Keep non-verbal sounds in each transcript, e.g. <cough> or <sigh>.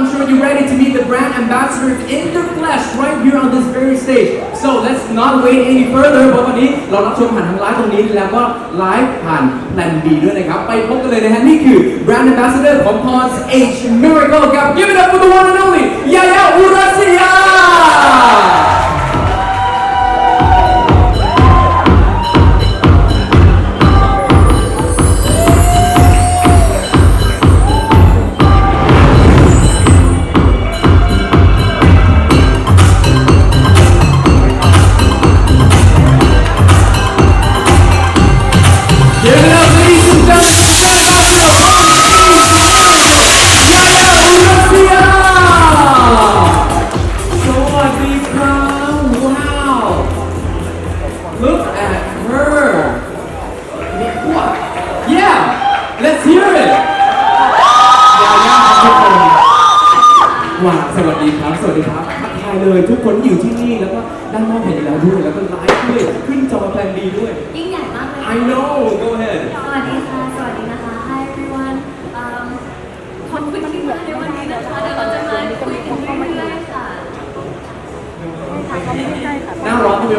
I'm sure you're ready to meet the brand ambassadors in the flesh right here on this very stage so let's not wait any further เพราะวันนี้เรารับชมผ่านทางไลฟ์ตรงนี้แล้วก็ไลฟ์ผ่านแพลนบีด้วยนะครับ ไปพบกันเลยนะฮะ นี่คือ brand ambassador ของ Pond's H Miracle ครับ Give it up for the one and only Yaya Urasiya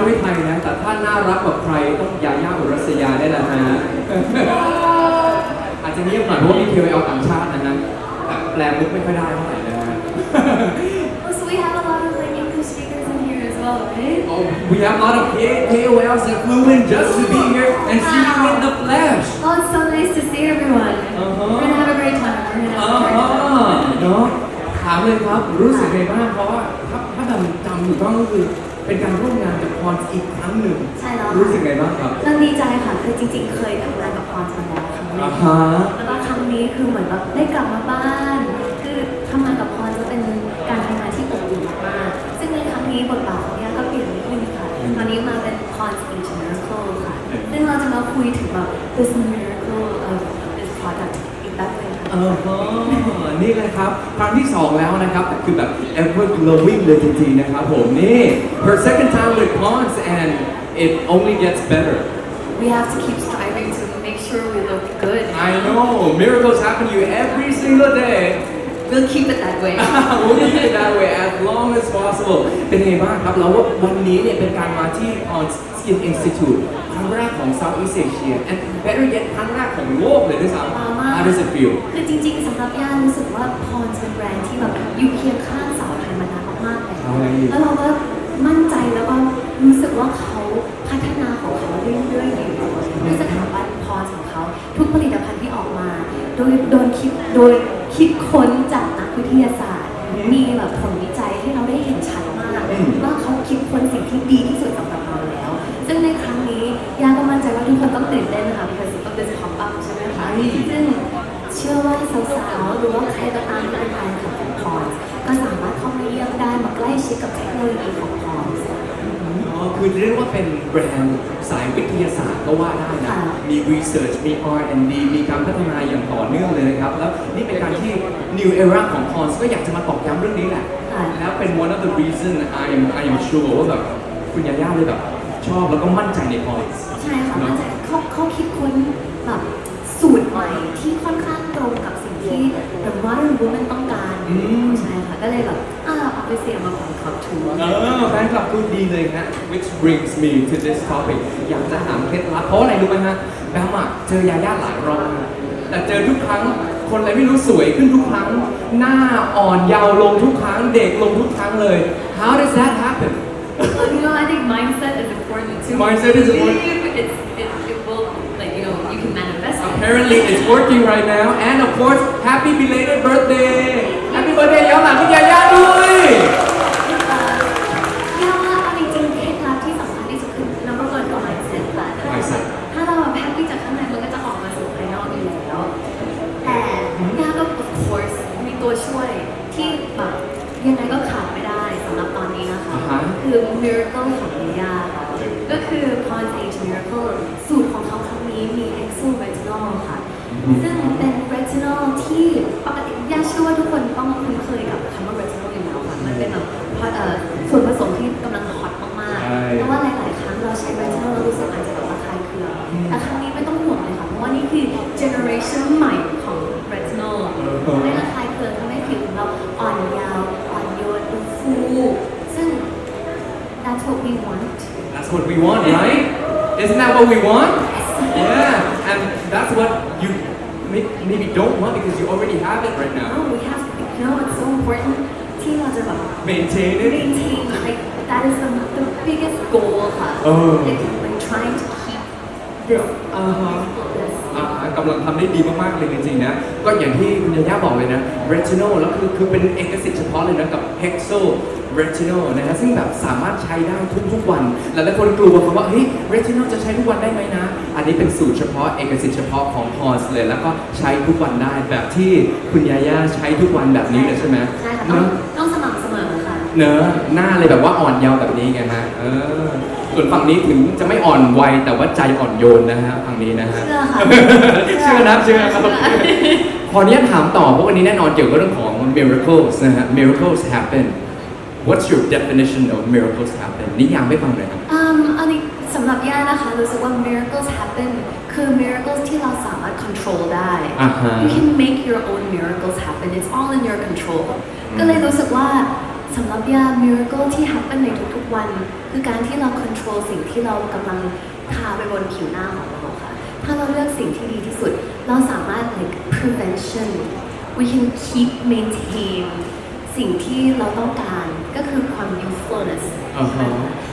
ไม่ไทยนะ แต่ถ้าน่ารักแบบใครต้องยาย่าอุรัสยาได้แล้วฮะอาจจะเงียบหน่อยเพราะว่ามี KOL ต่างชาตินะฮะแต่แปลมุกไม่ค่อยได้เท่าไหร่นะฮะ Oh, so we have a lot of like English speakers in here as well, right? oh we have a lot of K- KOLs that flew in just to be here and see you in the flesh Oh, it's so nice to see everyone. Uh-huh. We're gonna have a great time. We're gonna อ่า have a great time. เนาะถามเลยครับรู้สึกไงบ้างเพราะว่าถ้าถ้าจำจำถูกต้องก็คือ เป็นการร่วมงานกับพรอีกครั้งหนึ่ง ใช่แล้วรู้สึกไงบ้างครับ เราดีใจค่ะคือจริง ๆ เคยทำงานกับพรมาแล้วครั้งหนึอ่างฮะ แล้วก็ครั้งนี้คือเหมือนแบบได้กลับมาบ้าน คือทำงานกับพรจะเป็นการทำงานที่อบอุ่นมากๆซึ่งในครั้งนี้บทบาทของเนี่ยก็เปลี่ยนนิดนึงค่ะ ตอนนี้มาเป็น Pond's Age Miracle ค่ะ ซึ่งเราจะมาคุยถึงแบบ this miracle of this product อีกแป๊บนึงค่ะ เออฮะ นี่เลยครับ ครั้งที่ 2 แล้วนะครับแต่คือแบบ ever glowing เลยจริงๆนะครับผมนี่ her second time with Pond's and it only gets better we have to keep striving to make sure we look good I know miracles happen to you every single day we'll keep it that way <laughs> we'll keep it that way as long as possible เป็นไงบ้างครับ แล้วว่าวันนี้เนี่ยเป็นการมาที่ Pond's Skin Institute ครั้งแรกของ Southeast Asia and better yet ครั้งแรกของโลกเลยด้วยซ้ำ ว้าวมาก How does it feel คือจริงๆสำหรับย่า รู้สึกว่าพรเป็นแบรนด์ที่แบบอยู่เคียงข้างสาวไทยมานานมากๆแล้วใช่แล้วเราก็มั่นใจแล้วก็รู้สึกว่าเขาพัฒนาของเขาเรื่อยๆอยู่ด้วยสถาบันพรของเขา ทุกผลิตภัณฑ์ที่ออกมา โดยโดนคิดโดยคิดค้น ก็ว่าได้นะค่ะมี research มี R&D มีการพัฒนาอย่างต่อเนื่องเลยนะครับ แล้วนี่เป็นการที่ new era ของ Pons ก็อยากจะมาตอกย้ำเรื่องนี้แหละ ค่ะ แล้วเป็น one of the reason I am I am sure ว่าแบบคุณยาย่าเลยแบบชอบแล้วก็มั่นใจใน Pons ใช่ค่ะมันจะเขาเขาคิดค้นแบบสูตรใหม่ที่ค่อนข้างตรงกับสิ่งที่ the modern woman ต้องการอืม ใช่ค่ะก็เลยแบบอ่าเอา ไปเสียมาของคลับทัวร์เออแฟนคลับพูดดีเลยฮะ which brings me to this topic อยากจะถามเคล็ดลับเพราะอะไรรู้ไหมฮะแบมอะเจอยาย่าหลายรอบมากแต่เจอทุกครั้งคนอะไรไม่รู้สวยขึ้นทุกครั้ง หน้าอ่อนเยาว์ลงทุกครั้ง เด็กลงทุกครั้งเลย how does that happen you know I think mindset is important too Mindset is important. Believe it's it, it will like you know you can manifest it apparently it's working right now and of course happy belated birthday happy birthday ย้อน หลังคุณยาย่าด้วยย่าว่าเอาจริงๆเคล็ดลับที่สำคัญที่สุดคือ number one ก็ mindset ค่ะถ้า Mindset ถ้าเราแบบแฮปปี้จากข้างในมันก็จะออกมาสู่ภายนอกอยู่แล้ว แต่ย่าก็ of course มีตัวช่วยที่แบบยังไงก็ขาดไม่ได้สำหรับตอนนี้นะคะ อ่าฮะ คือ miracle ของย่าค่ะก็คือ Pond's Age Miracle สูตรของเขาครั้งนี้มี Exo Retinol ค่ะ ซึ่งเป็น retinol ที่ปกติย่าเชื่อว่าทุกคนต้องคุ้นเคยกับคำว่า retinol เป็นแบบเอ่อส่วนผสมที่กำลังฮอตมากใช่ๆเพราะว่าหลาย ๆ ครั้งเราใช้ retinol เรารู้สึกอาจจะแบบระคายเคืองแต่ครั้งนี้ไม่ต้องห่วงเลยค่ะ เพราะว่านี่คือ generation ใหม่ของ retinol เออไม่ระคายเคืองทำให้ผิวของเราอ่อนยาวอ่อนโยนดูฟูซึ่ง that's what we want That's what we want, right? Isn't that what we want? Yeah, and that's what you may- maybe don't want because you already have it right no now. we have to you know it's so important ที่เรา จะแบบ Maintain it. maintain like that is the, the biggest goal ค่ะ Oh. like, like trying to keep this อ่าฮะ this อ่ากำลังทำได้ดีมากๆเลยจริงๆนะ ก็อย่างที่คุณยาย่าบอกเลยนะ retinol แล้วคือคือเป็นเอกสิทธิ์เฉพาะเลยนะกับ hexo retinol นะฮะซึ่งแบบสามารถใช้ได้ทุกๆวัน หลายๆคนกลัวคำว่าเฮ้ย retinol จะใช้ทุกวันได้ไหมนะ อันนี้เป็นสูตรเฉพาะเอกสิทธิ์เฉพาะของ Pond's เลย แล้วก็ใช้ทุกวันได้แบบที่คุณยาย่าใช้ทุกวันแบบนี้เลยใช่ไหมใช่ค่ะต้องเนอะ ต้องสม่ำ เสมอค่ะเนอะหน้าเลยแบบว่าอ่อนเยาว์แบบนี้ไงฮะเออ ส่วนฝั่งนี้ถึงจะไม่อ่อนวัยแต่ว่าใจอ่อนโยนนะฮะฝั่งนี้นะฮะ เชื่อค่ะ เชื่อนะเชื่อครับขออนุญาตถามต่อเพราะวันนี้แน่นอนเกี่ยวกับเรื่องของ miracles นะฮะ miracles happen What's your definition of miracles happen นิยามให้ฟังหน่อยครับ อืมอันนี้สำหรับย่านะคะรู้สึกว่า miracles happen คือ miracles ที่เราสามารถ control ได้ อ่าฮะ you can make your own miracles happen it's all in your control ก็เลยรู้สึกว่า สำหรับย่า miracle ที่ happen ในทุกๆวัน คือการที่เรา control สิ่งที่เรากำลังทาไปบนผิวหน้าของเราค่ะ ถ้าเราเลือกสิ่งที่ดีที่สุด เราสามารถ like prevention we can keep maintain สิ่งที่เราต้องการก็คือความ youthfulness อ่าฮะ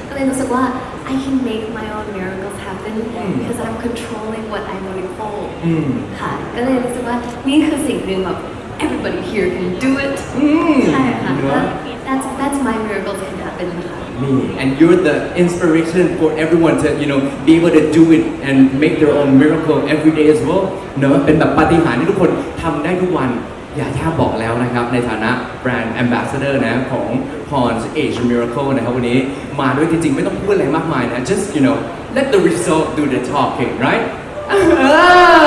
ก็เลยรู้สึกว่า I can make my own miracles happen อืม because I'm controlling what I'm going for อืมค่ะ ก็เลยรู้สึกว่านี่คือสิ่งหนึ่งแบบ everybody here can do it อืมใช่ค่ะเนอะ that's that's my miracles can happen ค่ะ Me and you're the inspiration for everyone to you know be able to do it and make their own miracle every day as well เนอะเป็นแบบปาฏิหาริย์ที่ทุกคนทำได้ทุกวันอย่าย่าบอกแล้วนะครับ ในฐานะแบรนด์ ambassador นะของ Pond's Asian Miracle นะครับวันนี้มาด้วยจริงๆ ไม่ต้องพูดอะไรมากมายนะ just you know let the result do the talking right <laughs> เอ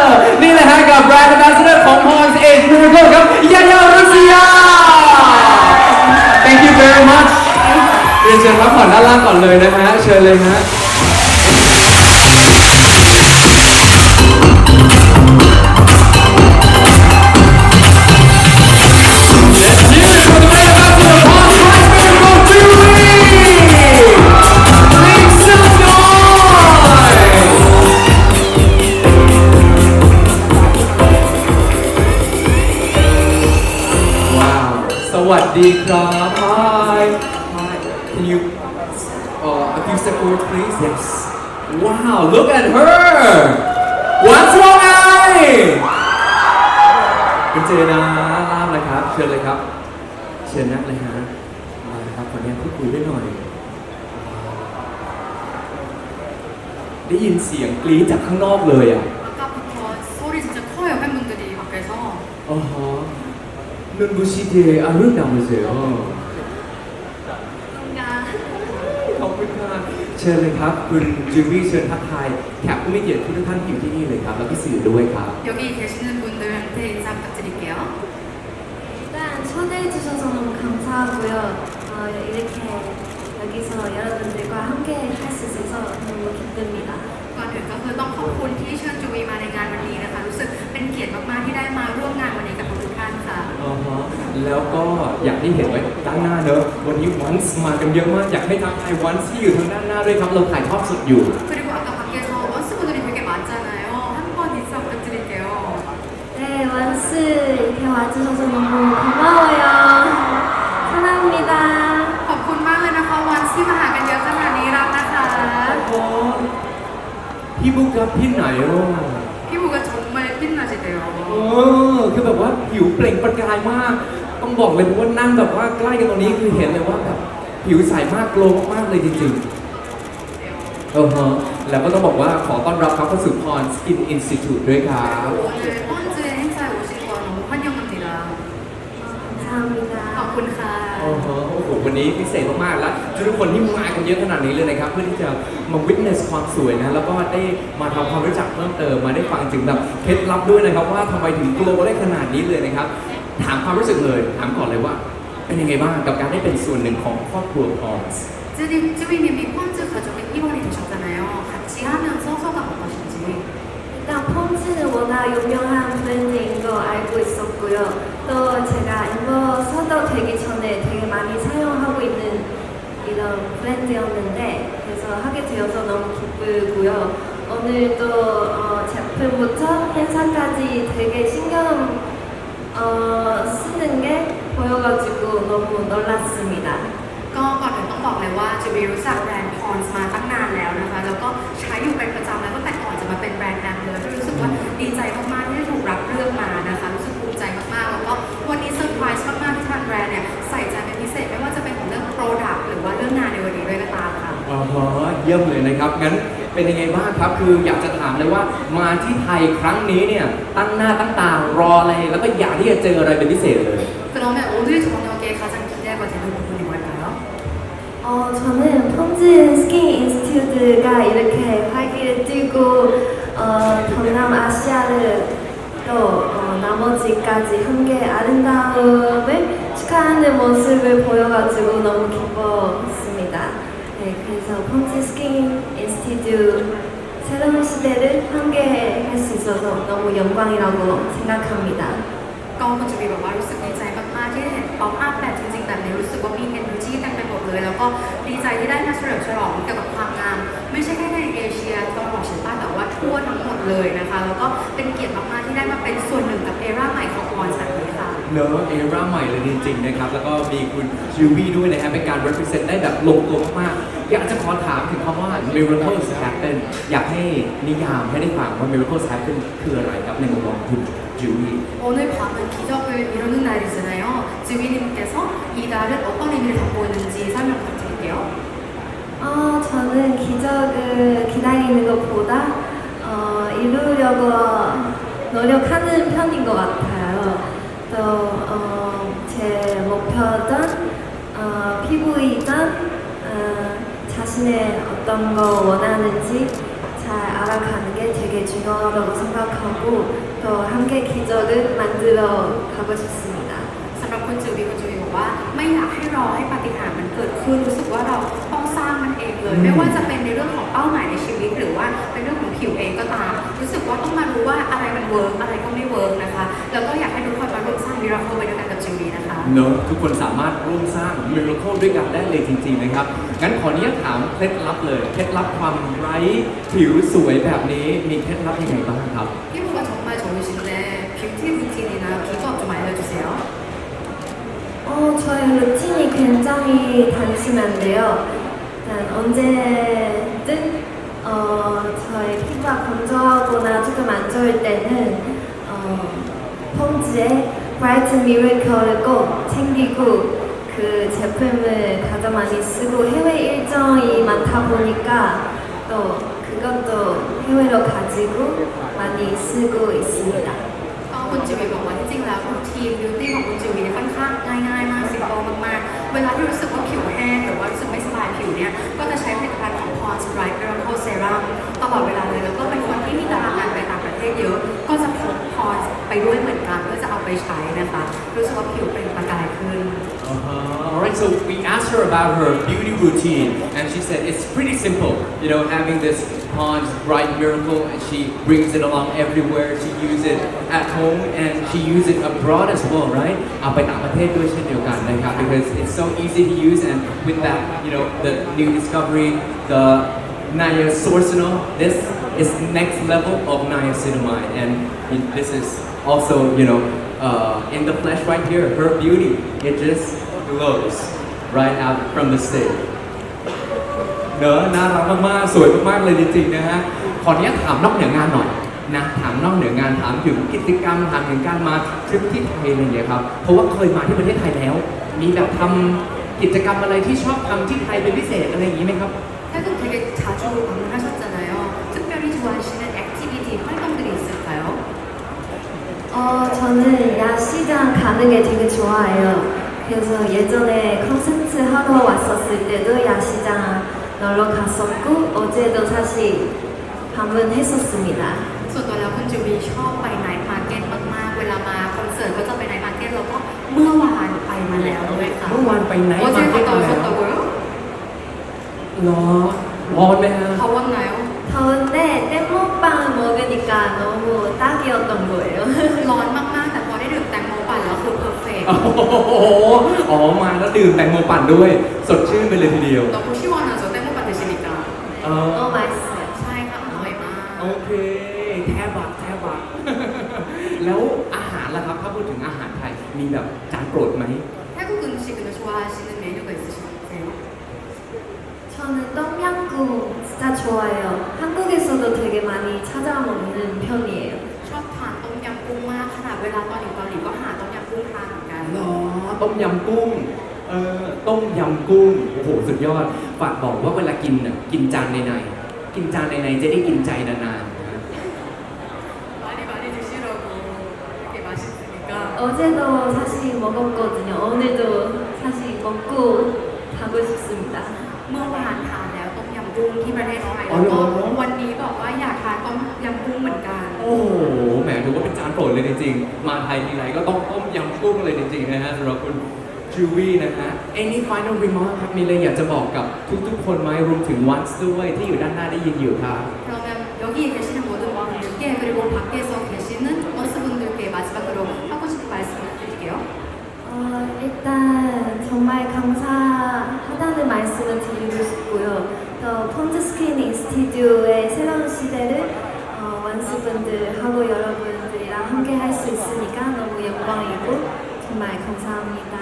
อนี่แหละฮะกับแบรนด์ ambassador ของ Pond's Asian Miracle ครับยาย่ารัสเซีย Thank you very much เรียนเชิญพักผ่อนด้านล่างก่อนเลยนะฮะ เชิญเลยฮะ วัสดีครับ Hi Hi Can you uh, a few step forward please Yes Wow look at her What's wrong ไงคุณเจนะล่ามเลยครับ เชิญเลยครับ เชิญนั่งเลยฮะมาเลยครับขออนุญาตพูดคุยด้วยหน่อย ได้ยินเสียงกรี๊ดจากข้างนอกเลยอ่ะ 아까부터 소리 진짜 커요 팬분들이 밖에서 อ๋อฮะ 눈부시게 아름다우세요 ขอบคุณค่ะเชิญเลยครับ คุณจูวี่เชิญทักทายแขกผู้มีเกียรติทุกท่านที่อยู่ที่นี่เลยครับ แล้วก็สื่อด้วยครับ 여기 계시는 분들한테 인사 부탁드릴게요. 일단 초대해 주셔서 너무 감사하고요. 어, 이렇게 여기서 여러분들과 함께 할 수 있어서 너무 기쁩니다. ก่อนอื่นก็คือต้องขอบคุณที่เชิญจูวีมาในงานวันนี้นะคะ รู้สึกเป็นเกียรติมากๆที่ได้มาร่วมงานวัน ้ นี้กับทุกๆท่านค่ะ อ๋อฮะแล้วก็อย่างที่เห็นไว้ด้านหน้าเนอะวันนี้วันส์มากันเยอะมาก อยากให้ทักทายวันส์ที่อยู่ทางด้านหน้าด้วยครับ เราถ่ายทอดสดอยู่ 그리고 아까 밖에서 원스분들이 되게 많잖아요. 한 번 인사 부탁드릴게요. 네, 원스 이렇게 와주셔서 너무 고마워요. 사랑합니다. ขอบคุณมากเลยนะคะวันที่มาหากันเยอะขนาดนี้รับนะคะ โอ้พี่บุ๊กครับพี่ไหนอ่ะ 피부가 정말 빛나시대요. เออคือแบบว่าผิวเปล่งประกายมาก ต้องบอกเลยเพราะว่านั่งแบบว่าใกล้กันตรงนี้คือเห็นเลยว่าแบบผิวใสมากโกลมากๆเลยจริงๆเออฮะแล้วก็ต้องบอกว่าขอต้อนรับเขาเข้าสู่พรสกินอินสติทูดด้วยครับ 오늘 펀즈 행사에 오신 거 너무 환영합니다. 감사합니다. ขอบคุณค่ะ โอ้โหโอ้โห วันนี้พิเศษมากๆ แล้วทุกคนที่มากันเยอะขนาดนี้เลยนะครับ เพื่อที่จะมาวิ t เนสความสวยนะ แล้วก็ได้มาทำความรู้จักเพิ่มเติม มาได้ฟังถึงแบบเคล็ดลับด้วยนะครับ ว่าทำไมถึงโกลได้ขนาดนี้เลยนะครับ ถามความรู้สึกเลย ถามก่อนเลยว่า เป็นยังไงบ้างกับการได้เป็นส่วนหนึ่งของครอบครัวพอส 쯔님, 쯔위님이 펀즈 가족의 일원이 되셨잖아요. 같이 하면서 소감 어떠신지. 일단 펌즈는 워낙 유명한 브랜드인 거 알고 있었고요. 있고요. 또 제가 엠버서더 되기 전에 되게 많이 사용하고 있는 이런 브랜드였는데 그래서 하게 되어서 너무 기쁘고요. 오늘 또 어, 제품부터 행사까지 되게 신경 어, 쓰는 게 보여가지고 너무 놀랐습니다. ก็ก่อนอื่นต้องบอกเลยว่าจูบีรู้จักแบรนด์พอนส์มาตั้งนานแล้วนะคะ แล้วก็ใช้อยู่เป็นประจำแล้วตั้งแต่ก่อนจะมาเป็นแบรนด์แอมเลยรู้สึกว่าดีใจมากๆที่ได้ถูกรับเลือกมานะคะ อ๋อเยี่ยมเลยนะครับ งั้นเป็นยังไงบ้างครับ คืออยากจะถามเลยว่ามาที่ไทยครั้งนี้เนี่ย ตั้งหน้าตั้งตารออะไร แล้วก็อยากที่จะเจออะไรเป็นพิเศษเลย 그러면 오늘 저녁에 가장 기대가 되는 부분이 뭘까요? 어, 저는 폰즈 스킨 인스티튜트가 이렇게 활기를 띠고 어, 동남아시아를 또 어, 나머지까지 함께 아름다움을 축하하는 모습을 보여가지고 너무 기뻐했습니다. 네, 그래서 폰즈 스킨 인스티튜트 새로운 시대를 함께 할 수 있어서 너무 영광이라고 생각합니다. ก็คุณจูบีบอกว่ารู้สึกดีใจมากๆที่ได้เห็นป๊อปอัพแบบจริงๆแบบนี้รู้สึกว่ามี energy เต็มไปหมดเลย แล้วก็ดีใจที่ได้มาเฉลิมฉลองเกี่ยวกับความงาม ไม่ใช่แค่ในเอเชียตะวันออกเฉียงใต้แต่ว่าทั่วทั้งหมดเลยนะคะ แล้วก็เป็นเกียรติมากๆที่ได้มาเป็นส่วนหนึ่ง เนอะเอราใหม่เลยจริงๆนะครับ แล้วก็มีคุณจิววี่ด้วยนะฮะเป็นการ represent ได้แบบลงตัวมากๆอยากจะขอถามถึงคำว่า miracles happen อยากให้นิยามให้ได้ฟังว่า miracles happen คืออะไรครับในมุมมองของคุณจิววี่ 오늘 밤은 기적을 이루는 날이잖아요. 지휘님께서 이 날은 어떤 의미를 담고 있는지 설명 부탁드릴게요. 어, 저는 기적을 기다리는 것보다 어, 이루려고 노력하는 편인 것 같아요. 또 어, 제 목표든 어, 피부이든 어, 자신의 어떤 거 원하는지 잘 알아가는 게 되게 중요하다고 생각하고 또 함께 기적을 만들어 가고 싶습니다. สำหรับคุณจูบีคุณจูบีบอกว่าไม่อยากให้รอให้ปาฏิหาริย์มันเกิดขึ้นรู้สึกว่าเราต้องสร้างมันเองเลย อืม ไม่ว่าจะเป็นในเรื่องของเป้าหมายในชีวิต หรือว่าเป็นเรื่องของผิวเองก็ตาม รู้สึกว่าต้องมารู้ว่าอะไรมันเวิร์กอะไรก็ไม่เวิร์กนะคะ แล้วก็อยากให้ทุกคน มาร่วมสร้างมิราเคิลไปด้วยกันกับจูบีนะคะ เนอะทุกคนสามารถร่วมสร้าง miracle ด้วยกันได้เลยจริงๆนะครับ งั้นขออนุญาตถามเคล็ดลับเลย เคล็ดลับความไร้ผิวสวยแบบนี้มีเคล็ดลับยังไงบ้างครับ 피부가 정말 좋으신데 뷰티 루틴이나 비법 좀 알려주세요. 어, 저의 루틴이 굉장히 단순한데요. 일단 언제든 어, 저의 피부가 건조하거나 조금 안 좋을 때는 어, 폼즈 의 브라이트 미러컬을 꼭 챙기고 그 제품을 가장 많이 쓰고 해외 일정이 많다 보니까 또 그것도 해외로 가지고 많이 쓰고 있습니다. ก็คุณจิวีบอกว่าที่จริงแล้วรูทีนบิวตี้ของคุณจิวีเนี่ยค่อนข้างง่ายๆมากสิมเปิลมากๆ เวลาที่รู้สึกว่าผิวแห้งหรือว่ารู้สึกไม่สบายผิวเนี่ย ก็จะใช้ผลิตภัณฑ์ของ Pond's Bright Miracle Serum ตลอดเวลาเลย แล้วก็เป็นคนที่มีตารางงานไปต่างประเทศเยอะ ก็จะพก Pond's ไปด้วยเหมือน ใช้นะคะ รู้สึกว่าผิวเป็นประกายขึ้น Uh-huh. All right, so we asked her about her beauty routine, and she said it's pretty simple. You know, having this Pond's Bright Miracle, and she brings it along everywhere. She uses it at home, and she uses it abroad as well, right? เอาไปต่างประเทศด้วยเช่นเดียวกันนะครับ because it's so easy to use, and with that, you know, the new discovery, the niacinamide, this is next level of niacinamide, and this is also, you know, uh, in the flesh right here, her beauty, it just glows right out from the stage. เนอะน่ารักมากๆ สวยมากๆ เลยจริงๆ นะฮะ ขออนุญาตถามนอกเหนืองานหน่อยนะ ถามนอกเหนืองาน ถามถึงกิจกรรม ถามถึงการมาทริปที่ไทยอะไรอย่างเงี้ยครับ เพราะว่าเคยมาที่ประเทศไทยแล้ว มีแบบทำกิจกรรมอะไรที่ชอบทำที่ไทยเป็นพิเศษอะไรอย่างงี้ไหมครับ 태국 되게 자주 방문하셨잖아요. 특별히 좋아하시는 어, 저는 야시장 가는 게 되게 좋아해요. 그래서 예전에 콘서트 하러 왔었을 때도 야시장 놀러 갔었고, 어제도 사실 방문했었습니다. ส่วนตัวแล้วคุณจูวีชอบไปไนท์มาร์เก็ตมากๆ เวลามาคอนเสิร์ตก็จะไปไนท์มาร์เก็ตแล้วก็เมื่อวานไปมาแล้วด้วยค่ะ เมื่อวานไปไนท์ 어제 มาร์เก็ต 갔다 มาแล้ว 오셨다고요? เหรอ ร้อนไหมฮะ 더웠나요? 더운데 땜먹빵 먹으니까 너무 딱이었던 거예요. ร้อนมากๆ แต่พอได้ดื่มแตงโม โอ้โหอ๋อมาแล้วดื่มแตงโมปั่นด้วย สดชื่นไปเลยทีเดียว 너무 시원하죠? 땡모반 드시니까. เออ 너무 맛있어요. ใช่ค่ะอร่อยมาก โอเค แทบบักแทบบัก แล้วอาหารล่ะครับ ถ้าพูดถึงอาหารไทย มีแบบจานโปรดไหม 태국 음식을 좋아하시는 메뉴가 있으세요? 저는 똠 양꿍 진짜 좋아해요. 한국에서도 되게 많이 찾아 먹는 편이에요. ชอบทานต้มยำกุ้งมากขนาดเวลาตอนอยู่เกาหลีก็หาต้มยำกุ้งทานเหมือนกัน หรอต้มยำกุ้ง เออต้มยำกุ้ง โอ้โห สุดยอด ฝากบอกว่าเวลากินน่ะ กินจานในในๆกินจานในในๆจะได้กินใจนานๆนะ 많이 많이 드시라고 이렇게 맛있으니까 어제도 사실 먹었거든요. 오늘도 사실 먹고 가고 싶습니다. เมื่อวานทานแล้วต้มยำ กุ้งที่ประเทศไทย อ๋อ แล้ว เหร ก็ อ วันนี้บอกว่าอยากทานต้มยำกุ้งเหมือนกัน โอ้โห แหมถือว่าเป็นจานโปรดเลยจริงๆ มาไทยทีไรก็ต้องต้มยำกุ้งเลยจริงๆนะฮะสำหรับคุณจูวี่นะฮะ Any final remark ครับ มีอะไรอยากจะบอกกับทุกๆ คนไหมรวมถึงวัตส์ด้วยที่อยู่ด้านหน้าได้ยินอยู่ครับ 그러면 여기에 계시는 모든 분들께 그리고 밖에서 계시는 원스분들께 마지막으로 하고 싶은 말씀 드릴게요. 어, 일단 정말 감사하다 다. 인스티튜의 새로운 시대를 어, 원수분들하고 여러분들이랑 함께 할 수 있으니까 너무 영광이고 정말 감사합니다.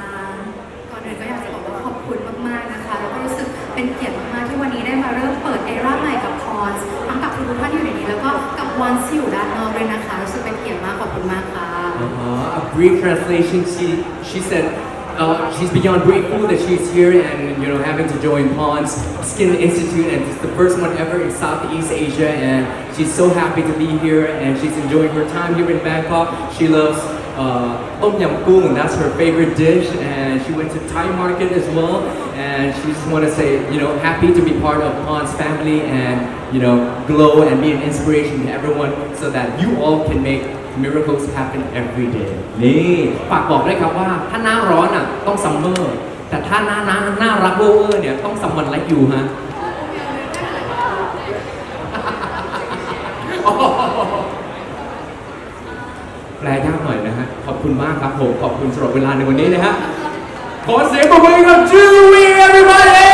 ก่อนอื่นก็อยากจะบอกว่าขอบคุณมากๆนะคะ แล้วก็รู้สึกเป็นเกียรติมากๆที่วันนี้ได้มาเริ่มเปิดเอราใหม่กับคอนส์ทั้งกับทุกท่านที่อยู่ในนี้ แล้วก็กับวันที่อยู่ด้านนอกด้วยนะคะ รู้สึกเป็นเกียรติมากขอบคุณมากค่ะ Uh-huh. A brief translation. She she said uh, she's beyond grateful that she's here and you know having to join Pond's Skin Institute and it's the first one ever in Southeast Asia and she's so happy to be here and she's enjoying her time here in Bangkok. She loves uh, tom yam goong. That's her favorite dish and she went to Thai market as well and she just want to say you know happy to be part of Pond's family and you know glow and be an inspiration to everyone so that you all can make miracles happen every day นี่ฝากบอกด้วยครับว่าถ้าหน้าร้อนอะต้องซัมเมอร์แต่ถ้าหน้าหน้าหน้ารักเวอร์เนี่ยต้องซัมวันไลค์ยูฮะแปลยากหน่อยนะฮะ ขอบคุณมากครับผม ขอบคุณสำหรับเวลาในวันนี้นะฮะ ขอเสียงปรบมือให้กับ Julie everybody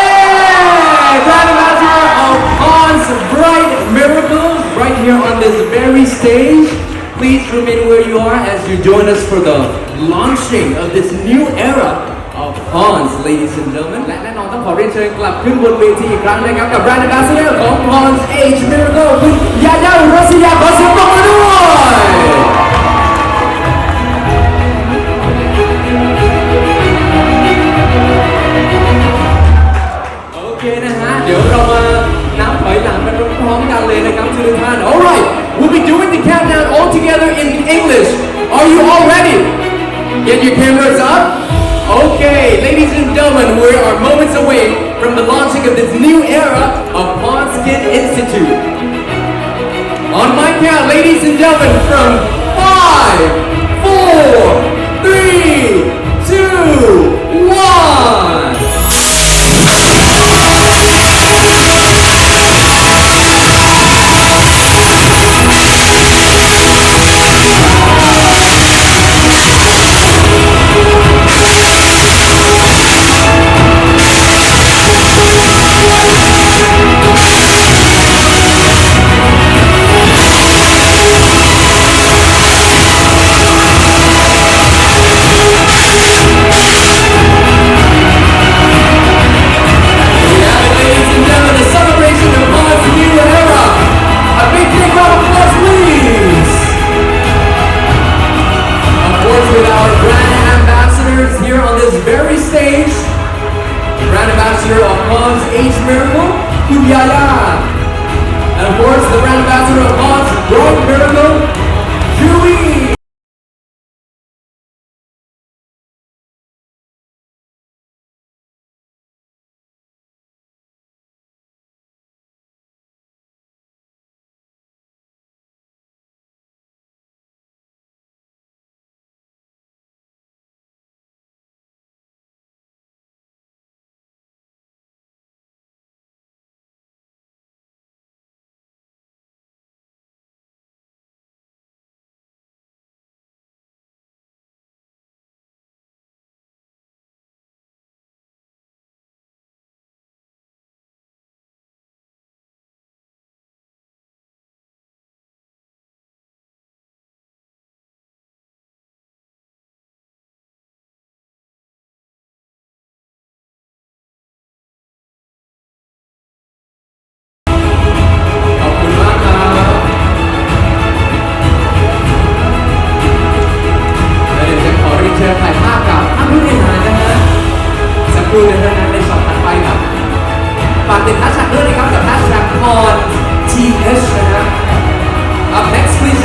Grand Ambassador of Pon's Bright Miracles right here on this very stage Please remain where you are as you join us for the launching of this new era of Pon's ladies and gentlemen และแน่นอนต้องขอเรียนเชิญกลับขึ้นบนเวทีอีกครั้งนะครับกับ Brand Ambassador ของ Pon's Age Miracle คุณยาย่ารัสยาขอเสียงปรบมือด้วย โอเคนะฮะ เดี๋ยวเรามา เลยนะครับทุกท่าน Alright we'll be doing the countdown all together in English Are you all ready Get your cameras up Okay ladies and gentlemen we are moments away from the launching of this new era of Pond Skin Institute On my count ladies and gentlemen from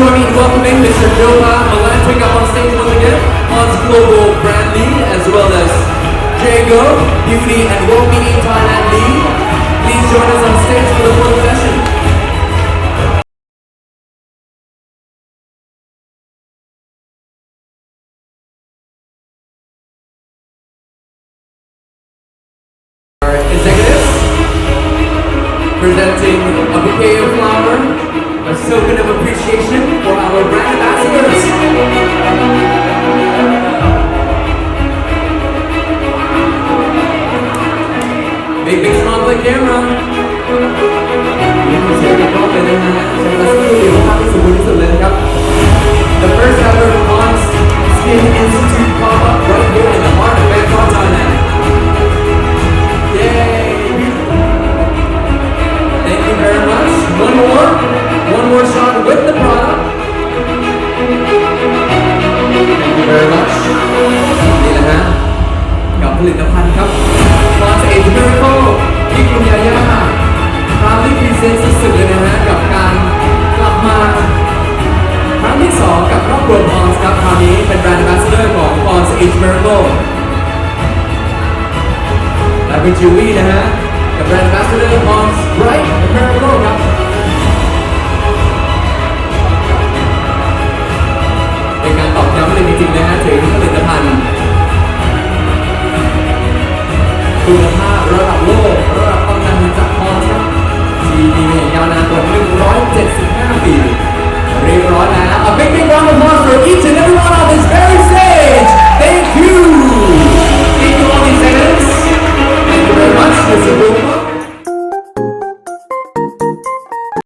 join me in welcoming Mr. Nova Melantric up on stage once again, Hans Global Brand as well as Jago, Beauty and Well-Being Thailand Lead. Please join us on stage camera. นี่คือเสียงกล้องเลยนะฮะใช้มาสักครู่เดียวาพที่สมบูรณ์ที่สุดเลย เป็นจิววี่นะฮะ กับแบรนด์ Ambassador Pond's Bright Miracle ครับเป็นการตอบย้ำเลยจริงๆนะฮะถึงผลิตภัณฑ์คุณภาพระดับโลกระดับตำนานจากพอสครับที่มีมาอย่างยาวนานกว่า175 ปีเรียบร้อยแล้ว A big big round of applause for each Because